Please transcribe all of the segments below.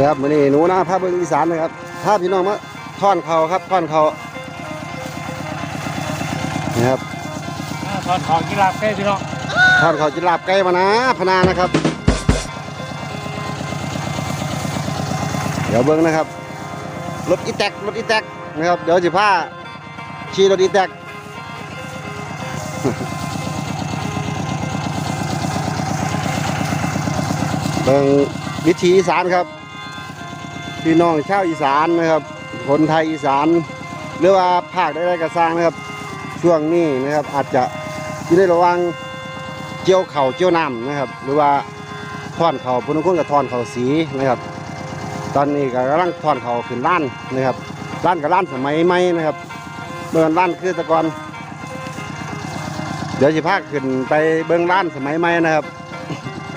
นะครับมื้อนี้หนูนาพาเบิ่งอีสานนะครับพาพี่น้องมาท่อนเขาครับท่อนเขานะครับอ่าถอดของกีฬาใกล้พี่น้องท่อนเขาจิลาบไก่มานะพนานะครับ เดี๋ยวเบิ่งนะครับรถอีแตกรถอีแตกนะครับเดี๋ยวสิพาขี่รถอีแตกเบิ่งวิถีอีสานครับ พี่น้องชาวอีสานนะครับคนไทยอีสาน หรือว่าภาคใดๆก็สร้างนะครับ ช่วงนี้นะครับอาจจะอยู่ในระว่างเกี่ยวเข่าเกี่ยวน้ำนะครับ หรือว่าทอนเขาพุ่นคนกับทอนเขาสีนะครับ ตอนนี้ก็กำลังทอนเขาขึ้นล้านนะครับล้านกับล้านสมัยใหม่นะครับเบิ่งล้านคือตะกอนเดี๋ยวสิพาขึ้นไปเบิ่งล้านสมัยใหม่นะครับ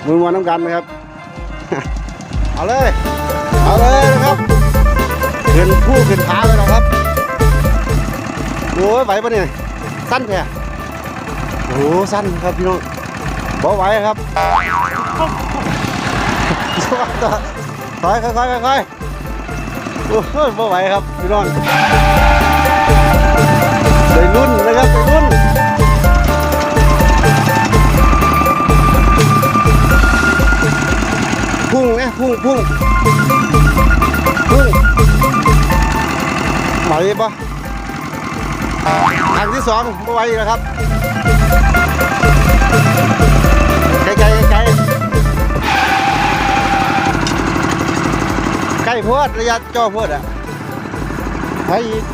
มือมวนน้ำกันนะครับ เอาเลย เลยนะครับขึ้นผู้ขึ้นขาไปแล้วครับโอ้ยไหวปะเนี่ยสั้นแท้โอ้โสั้นครับพี่น้องบ่ไหวครับถอยค่อยๆค่อยๆโอ้ยบ่ไหวครับพี่น้องไปรุ่นนะครับไปรุ่นพุ่งนะพุ่งพุ่ง ไหวปะทางที่สองบ่ไหวอีกแล้วครับไกลๆไกลๆใกล้โพดระยะจ่อพวดอะไปอีก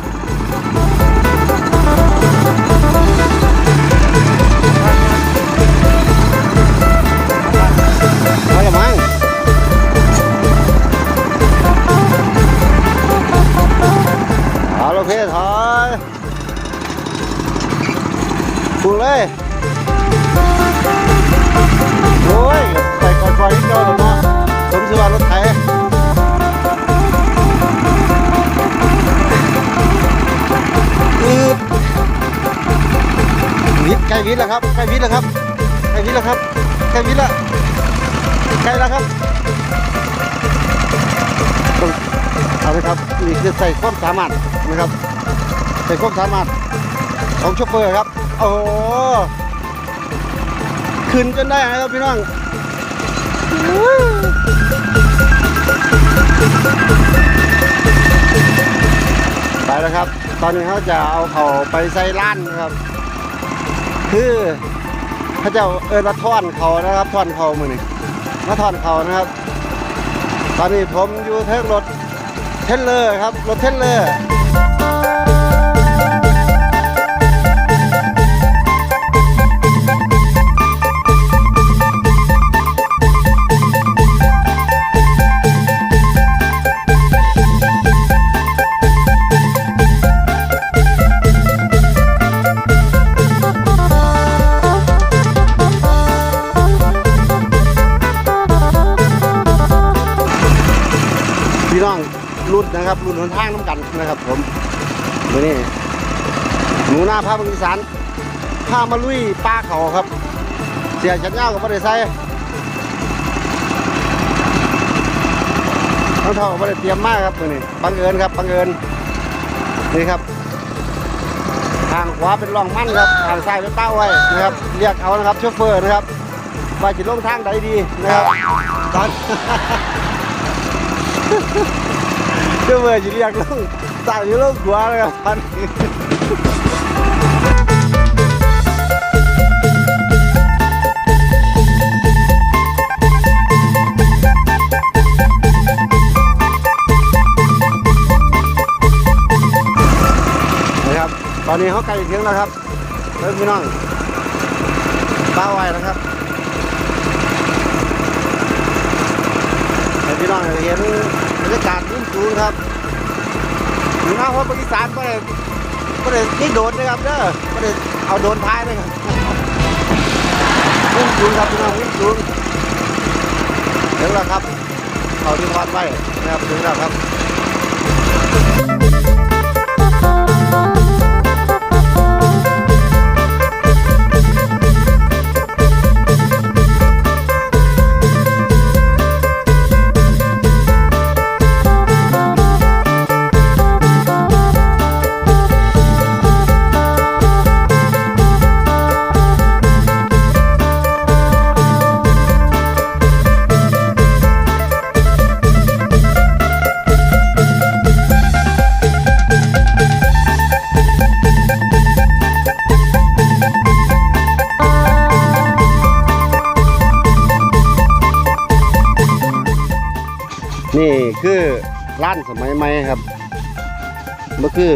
วิทย์ใกวิทย์แล้วครับใกล้วิทย์แล้วครับใกล้วิทย์แล้วครับใกล้วิทย์แล้วใกล้แล้วครับเอาเลยครับนี่คือใส่ความสามารถนะครับ ใส่ความสามารถของโชเฟอร์ครับ โอ้ขึ้นจนได้นะครับพี่น้องไปแล้วครับ ตอนนี้เขาจะเอาเขาไปใส่ล้านนะครับ คือพระเจ้าเออมาท่อนเขานะครับท่อนเขามือนี่มาท่อนเขานะครับ ตอนนี้ผมอยู่เทิงรถเทนเลอร์ครับ รถเทนเลอร์ พี่น้องรุ่นนะครับ รุ่นหนทางน้ำกันนะครับ ผมมื่อนี้หนูหน้าพาบางอีสานพามาลุยป่าเขาครับ เสียชันยากับบ่ได้ใส่ต้องเท่าบ่ได้เตรียมมากครับมื่อนี้บังเอิญครับบังเอิญนี่ครับ ทางขวาเป็นร่องมั่นครับทางซ้ายเป็นเป้าไว้นะครับ เรียกเอานะครับโชเฟอร์นะครับว่าจะลงทางใดดีนะครับตอน โชเฟอร์จะเรียกลงซ้ายหรือลงขวานะครับตอนนะครับ ตอนนี้เขาใกล้ถึงแล้วครับเริ่มพี่น้องเป้าไว้นะครับ ให้ พี่น้องเห็นบรรยากาศมุมสูงครับอยู่หน้าพ่อปริสานก็เลยก็เลยนี่โดนนะครับเด้อก็เลยเอาโดนท้ายเลยครับมุมสูงครับพี่น้องมุมสูงถึงแล้วครับเขาที่วัดไว้นะครับถึงแล้วครับ นี่คือร้านสมัยใหม่ครับเมื่อคือ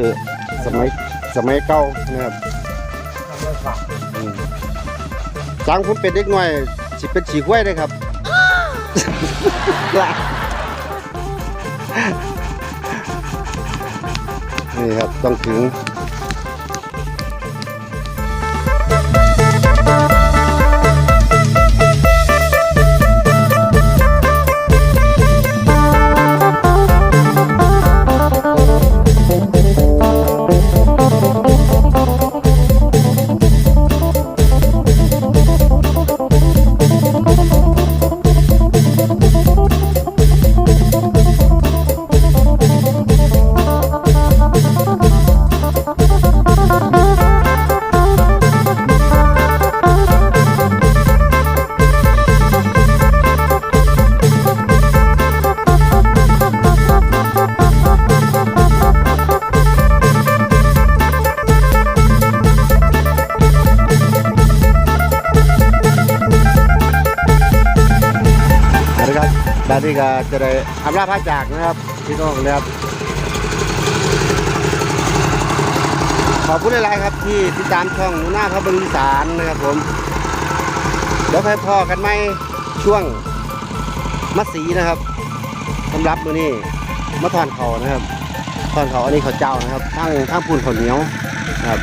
สมัยสมัยเก่านะครับทำด้วยฝักอืมสังผมเป็นเด็กน้อยสิเป็นฉีกไว้เลยครับนี่ครับต้องถึง นะครับดานี้ก็จะได้อำลาพระจากนะครับพี่น้องนะครับขอบคุณหลายๆครับที่ติดตามช่องหน้าพระบึงอีสานนะครับผมเดี๋ยวไปพอกันไหมช่วงมัดสีนะครับสำหรับมือนี้มะทอนเขานะครับทอนเขาอันนี้เขาเจ้านะครับข้างข้างปูนข้าเหนียวนะครับ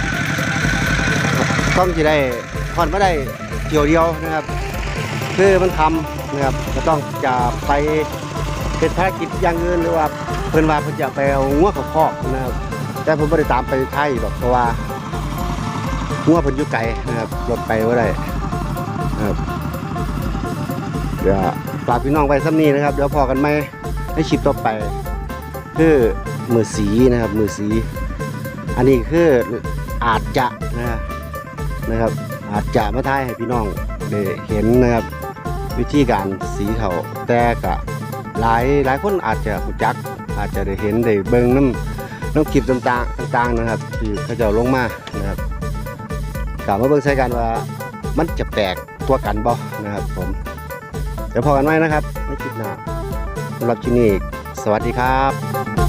ต้องจะได้ทอนไม่ได้เกี่ยวเดียวนะครับ คือมันทำนะครับก็ต้องจะไปเป็นภารกิจอย่างอื่นหรือว่าเพิ่นว่าเพิ่นจะไปเอางัวเขาคอกนะครับแต่ผมไม่ได้ตามไปไทยหรอกเพราะว่างัวเพิ่นอยู่ไกลนะครับรถไปว่าได้นะครับเดี๋ยวฝากพี่น้องไปซ้ำนี้นะครับเดี๋ยวพอกันไหมในคลิปต่อไป คือมือสีนะครับมือสี อันนี้คืออาจจะนะครับนะครับอาจจะมาทายให้พี่น้องได้เห็นนะครับ วิธีการสีเขาแต่กะหลายหลายคนอาจจะรู้จัก อาจจะได้เห็นได้เบิ่งน้ำน้ำคลิปต่างๆต่างๆนะครับที่เขาจะลงมานะครับกลับมาเบิ่งใช้กันว่ามันจะแปลกตัวกันบ่นะครับผม เดี๋ยวพอกันไว้นะครับในคลิปหนาสำหรับที่นี่สวัสดีครับ